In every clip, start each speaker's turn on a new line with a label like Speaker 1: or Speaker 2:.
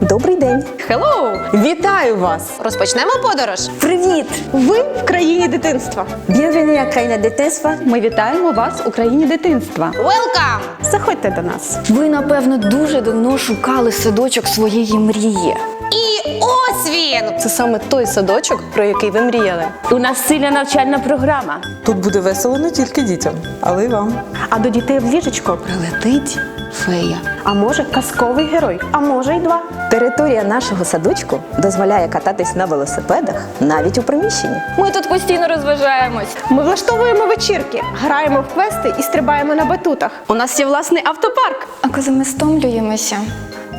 Speaker 1: Добрий день.
Speaker 2: Хеллоу! Вітаю вас!
Speaker 3: Розпочнемо подорож.
Speaker 1: Привіт!
Speaker 2: Ви в країні дитинства.
Speaker 1: Bienvenue країна дитинства.
Speaker 2: Ми вітаємо вас у країні дитинства.
Speaker 3: Welcome!
Speaker 2: Заходьте до нас.
Speaker 1: Ви, напевно, дуже давно шукали садочок своєї мрії.
Speaker 3: І ось він!
Speaker 2: Це саме той садочок, про який ви мріяли.
Speaker 4: У нас сильна навчальна програма.
Speaker 5: Тут буде весело не тільки дітям, але й вам.
Speaker 2: А до дітей в ліжечко прилетить фея. А може казковий герой, а може й два.
Speaker 1: Територія нашого садочку дозволяє кататись на велосипедах навіть у приміщенні.
Speaker 4: Ми тут постійно розважаємось.
Speaker 2: Ми влаштовуємо вечірки, граємо в квести і стрибаємо на батутах. У нас є власний автопарк.
Speaker 6: А коли ми стомлюємося,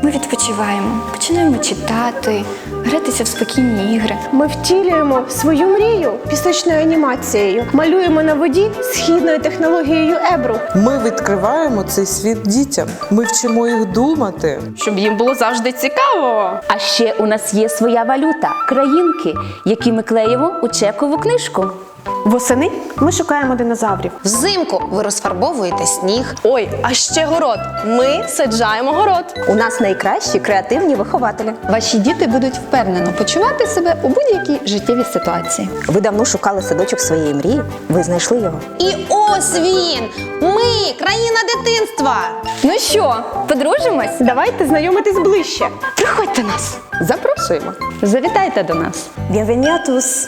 Speaker 6: ми відпочиваємо, починаємо читати, гратися в спокійні ігри.
Speaker 2: Ми втілюємо свою мрію пісочною анімацією, малюємо на воді східною технологією Ебру.
Speaker 5: Ми відкриваємо цей світ дітям. Ми вчимо їх думати.
Speaker 2: Щоб їм було завжди цікаво.
Speaker 4: А ще у нас є своя валюта країнки, які ми клеїмо у чекову книжку.
Speaker 2: Восени ми шукаємо динозаврів.
Speaker 3: Взимку ви розфарбовуєте сніг.
Speaker 2: Ой, а ще город. Ми саджаємо город.
Speaker 1: У нас найкращі креативні вихователі.
Speaker 6: Ваші діти будуть впевнено почувати себе у будь-якій життєвій ситуації.
Speaker 1: Ви давно шукали садочок своєї мрії. Ви знайшли його.
Speaker 3: І ось він! Ми країна дитинства!
Speaker 6: Ну що, подружимось?
Speaker 2: Давайте знайомитись ближче.
Speaker 6: Приходьте нас!
Speaker 2: Запрошуємо.
Speaker 4: Завітайте до нас.
Speaker 1: Tous!